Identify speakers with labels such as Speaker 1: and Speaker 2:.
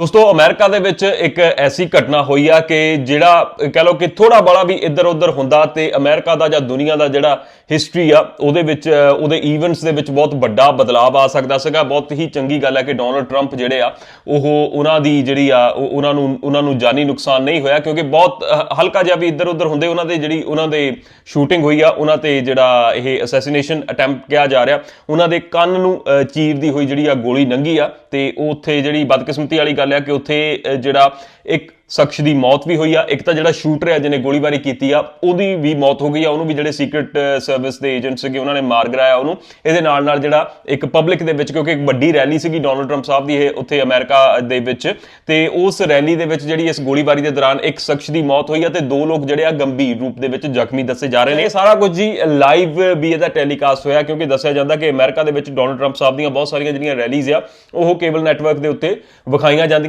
Speaker 1: ਦੋਸਤੋ ਅਮਰੀਕਾ ਦੇ ਵਿੱਚ ਇੱਕ ਐਸੀ ਘਟਨਾ ਹੋਈ ਆ ਕਿ ਜਿਹੜਾ ਕਹ ਲਓ ਕਿ ਥੋੜਾ ਬੜਾ ਵੀ ਇੱਧਰ ਉੱਧਰ ਹੁੰਦਾ ਤੇ ਅਮਰੀਕਾ ਦਾ ਜਾਂ ਦੁਨੀਆ ਦਾ ਜਿਹੜਾ ਹਿਸਟਰੀ ਆ ਉਹਦੇ ਵਿੱਚ ਉਹਦੇ ਈਵੈਂਟਸ ਦੇ ਵਿੱਚ ਬਹੁਤ ਵੱਡਾ ਬਦਲਾਅ ਆ ਸਕਦਾ ਸੀਗਾ। ਬਹੁਤ ਹੀ ਚੰਗੀ ਗੱਲ ਹੈ ਕਿ ਡੋਨਲਡ ਟਰੰਪ ਜਿਹੜੇ ਆ ਉਹ ਉਹਨਾਂ ਦੀ ਜਿਹੜੀ ਆ ਉਹ- ਉਹਨਾਂ ਨੂੰ ਉਹਨਾਂ ਨੂੰ ਜਾਨੀ ਨੁਕਸਾਨ ਨਹੀਂ ਹੋਇਆ ਕਿਉਂਕਿ ਬਹੁਤ ਹਲਕਾ ਜਿਹਾ ਵੀ ਇੱਧਰ ਉੱਧਰ ਹੁੰਦੇ ਉਹਨਾਂ ਦੇ ਜਿਹੜੀ ਉਹਨਾਂ ਦੇ ਸ਼ੂਟਿੰਗ ਹੋਈ ਆ ਉਹਨਾਂ ਤੇ ਜਿਹੜਾ ਇਹ ਅਸੈਸੀਨੇਸ਼ਨ ਅਟੈਂਪਟ ਕਿਹਾ ਜਾ ਰਿਹਾ। ਉਹਨਾਂ ਦੇ ਕੰਨ ਨੂੰ ਅ, ਚੀਰਦੀ ਹੋਈ ਜਿਹੜੀ ਆ ਗੋਲੀ ਲੰਗੀ ਆ ਤੇ ਉਹ ਉੱਥੇ ਜਿਹੜੀ ਬਦਕਿਸਮਤੀ ਵਾਲੀ ਗੱਲ ਆ ਕਿ ਉੱਥੇ ਜਿਹੜਾ ਇੱਕ ਸ਼ਖਸ ਦੀ ਮੌਤ ਵੀ ਹੋਈ ਆ। ਇੱਕ ਤਾਂ ਜਿਹੜਾ ਸ਼ੂਟਰ ਹੈ, ਜਿਹਨੇ ਗੋਲੀਬਾਰੀ ਕੀਤੀ ਆ, ਉਹਦੀ ਵੀ ਮੌਤ ਹੋ ਗਈ ਆ। ਉਹਨੂੰ ਵੀ ਜਿਹੜੇ ਸੀਕ੍ਰੀਟ ਸਰਵਿਸ ਦੇ ਏਜੰਟ ਸੀਗੇ, ਉਹਨਾਂ ਨੇ ਮਾਰ ਗਿਰਾਇਆ ਉਹਨੂੰ। ਇਹਦੇ ਨਾਲ ਨਾਲ ਜਿਹੜਾ ਇੱਕ ਪਬਲਿਕ ਦੇ ਵਿੱਚ, ਕਿਉਂਕਿ ਇੱਕ ਵੱਡੀ ਰੈਲੀ ਸੀਗੀ ਡੋਨਲਡ ਟਰੰਪ ਸਾਹਿਬ ਦੀ, ਇਹ ਉੱਥੇ ਅਮਰੀਕਾ ਦੇ ਵਿੱਚ। ਤੇ ਉਸ ਰੈਲੀ ਦੇ ਵਿੱਚ ਜਿਹੜੀ ਇਸ ਗੋਲੀਬਾਰੀ ਦੇ ਦੌਰਾਨ ਇੱਕ ਸ਼ਖਸ ਦੀ ਮੌਤ ਹੋਈ ਆ ਤੇ ਦੋ ਲੋਕ ਜਿਹੜੇ ਆ ਗੰਭੀਰ ਰੂਪ ਦੇ ਵਿੱਚ ਜ਼ਖਮੀ ਦੱਸੇ ਜਾ ਰਹੇ ਨੇ। ਇਹ ਸਾਰਾ ਕੁਝ ਜੀ ਲਾਈਵ ਵੀ ਇਹਦਾ ਟੈਲੀਕਾਸਟ ਹੋਇਆ, ਕਿਉਂਕਿ ਦੱਸਿਆ ਜਾਂਦਾ ਕਿ ਅਮਰੀਕਾ ਦੇ ਵਿੱਚ ਡੋਨਲਡ ਟਰੰਪ ਸਾਹਿਬ ਦੀਆਂ ਬਹੁਤ ਸਾਰੀਆਂ ਜਿਹੜੀਆਂ ਰੈਲੀਜ਼ ਆ, ਉਹ ਕੇਬਲ ਨੈਟਵਰਕ ਦੇ ਉੱਤੇ ਵਿਖਾਈਆਂ ਜਾਂਦੀਆਂ।